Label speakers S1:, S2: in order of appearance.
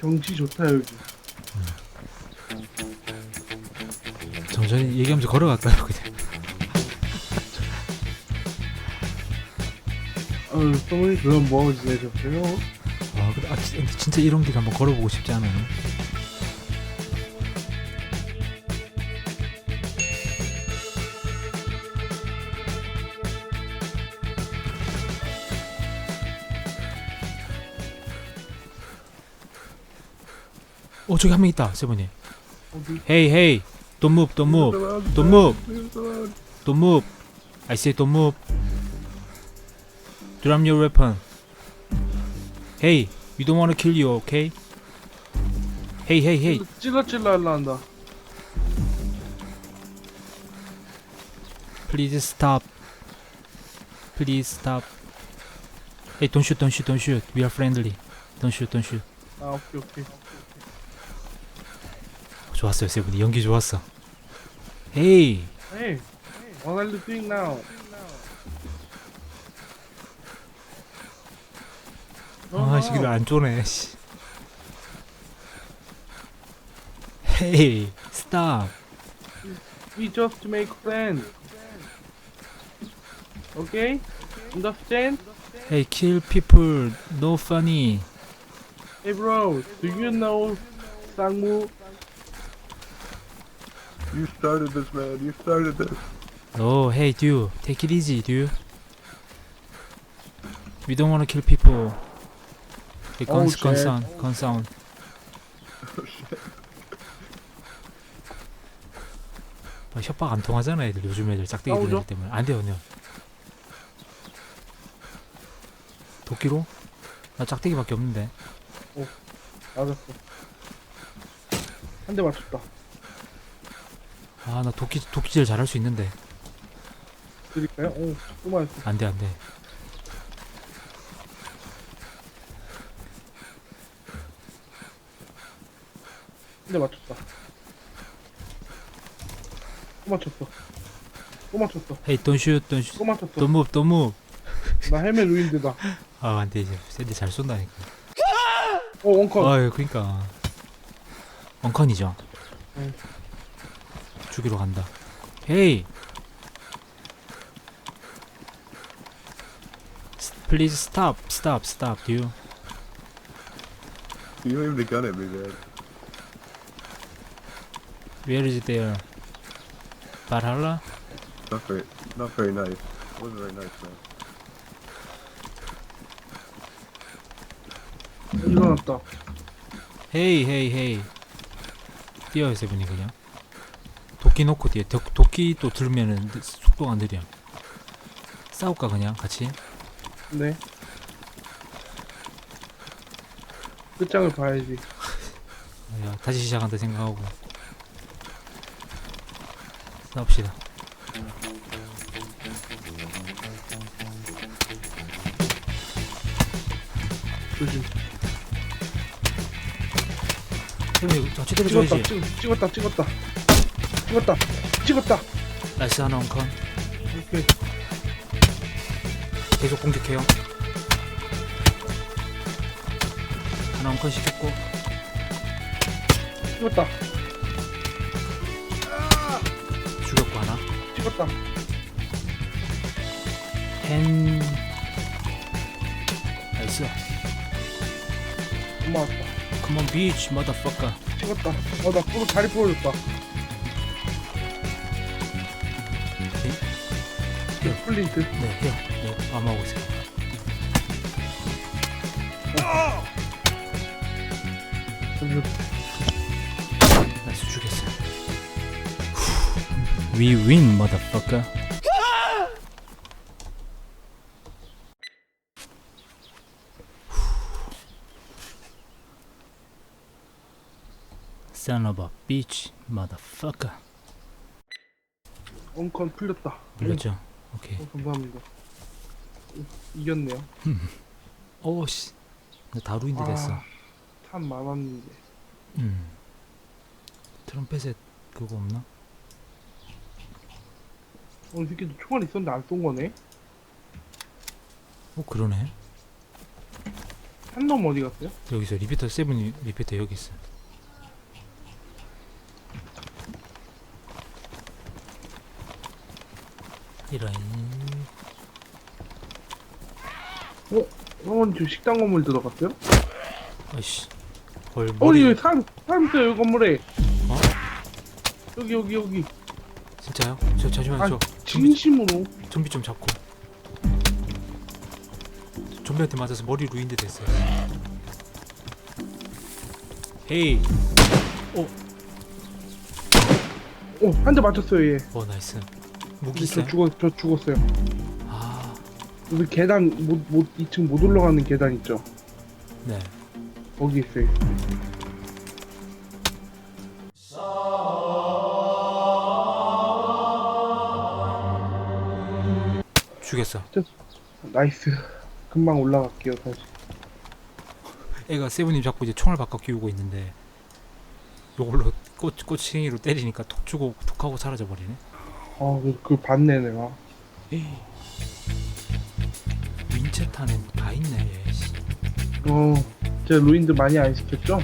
S1: 경치 좋다 여기.
S2: 천천히 얘기하면서 걸어갈까요 그냥
S1: 어, 소문이 그럼 뭐 지내셨어요?
S2: 아 근데, 아, 진- 근데 진짜 이런 길 한번 걸어보고 싶지 않아요? 어 저기 한 명 있다 세븐이? 헤이 헤이 don't move don't move don't move don't move I say don't move drop your weapon hey we don't wanna kill you okay hey hey hey
S1: 찔러 찔러 하려 한다.
S2: please stop please stop hey don't shoot don't shoot don't shoot we are friendly don't shoot don't shoot
S1: 아 오케이 오케이.
S2: 좋았어요 세븐이 연기 좋았어 hey
S1: Hey, what are you doing now?
S2: 아, 씨, 안 쪼네, 씨. Hey, stop.
S1: We just make friends. Okay? Understand?
S2: Hey, kill people. No funny.
S1: Hey bro, do you know Sangmu?
S3: You started this, man. You started this.
S2: Oh, hey, dude. Take it easy, dude. We don't want to kill people. Hey,
S1: Oh,
S2: gun, sound, gun sound. 아, 협박 안 통하잖아, 애들. 요즘 애들 짝대기
S1: 싸우죠?
S2: 애들 때문에. 안 돼요, 안 돼요. 도끼로? 나 짝대기밖에 없는데.
S1: 맞았어. 한 대 맞췄다.
S2: 아, 나 도끼, 도끼질 잘할 수 있는데.
S1: 드릴까요? 오, 또 맞았어.
S2: 안 돼, 안 돼.
S1: 한대 맞췄다. 또 맞췄어. 또 맞췄어.
S2: Shoot, don't shoot.
S1: 또 맞췄어.
S2: Don't move.
S1: 나 헬멧 루인드다.
S2: 아, 안 돼, 이제. 샌디 잘 쏜다니까.
S1: 오, 원컷.
S2: 아유, 그니까. 원컨이죠.
S1: 응.
S2: 죽이러 간다. 헤이! Please stop, stop, stop, you.
S3: You aimed the gun at me, man.
S2: Where is it there? Valhalla?
S3: Not very, not very nice. wasn't very nice, man.
S1: 일어났다.
S2: 헤이, 헤이, 헤이. 뛰어요, 세븐이 그냥. 도끼 놓고 뛰어. 도, 도끼 또 들면은 느- 속도가 느려. 싸울까, 그냥, 같이?
S1: 네. 끝장을 봐야지.
S2: 야, 다시 시작한다 생각하고. 싸웁시다.
S1: 조심.
S2: 저 치대로
S1: 찍었다,
S2: 줘야지.
S1: 찍, 찍었다, 찍었다. 찍었다, 찍었다.
S2: 나이스 하나.
S1: 오케이.
S2: 계속 공격해요. 하나 엉컨 시켰고.
S1: 찍었다,
S2: 죽였고 하나.
S1: 찍었다.
S2: 헨. 나이스. Come on, beach, motherfucker.
S1: 찍었다. 어, 나 프로 다리 부러졌다.
S2: 네.
S1: 플린트.
S2: 네, 해요. 네, 있어요.
S1: 점점
S2: 나이스 죽였어요. We win, motherfucker. Son of a bitch, motherfucker.
S1: 엉컨 풀렸다.
S2: 물렸죠? 오케이.
S1: 어, 감사합니다. 이- 이겼네요.
S2: 오씨. 다 루인드 됐어.
S1: 아, 참 많았는데.
S2: 음. 트럼펫에 그거 없나?
S1: 어, 이 새끼도 총알 있었는데 안 쏜 거네?
S2: 어 그러네.
S1: 한 놈 어디 갔어요?
S2: 여기서 리피터 세븐이 리피터 여기 있어. 이런
S1: 형은 지금 식당 건물 들어갔어요?
S2: 아이씨 헐
S1: 어디
S2: 머리
S1: 여기 사람 사람 있어요 여기 건물에.
S2: 어?
S1: 여기 여기 여기.
S2: 진짜요? 저 잠시만
S1: 아,
S2: 저 좀비
S1: 진심으로.
S2: 좀비 좀 잡고 좀비한테 맞아서 머리 루인드 됐어요. 헤이
S1: 어한 대 맞췄어요 얘.
S2: 어 나이스 무기
S1: 저
S2: 있어요?
S1: 죽었 저 죽었어요.
S2: 아
S1: 여기 계단 못못 2층 못 올라가는 계단 있죠?
S2: 네.
S1: 거기 있어요.
S2: 죽였어.
S1: 나이스. 금방 올라갈게요 다시.
S2: 애가 세븐님 잡고 이제 총을 바꿔 끼우고 있는데 요걸로 꽃 꼬챙이로 때리니까 톡 주고 톡 하고 사라져 버리네.
S1: 아그 그 봤네 내가.
S2: 윈체타는 다 있네. 얘, 씨.
S1: 어, 제가 루인드 많이 안 시켰죠?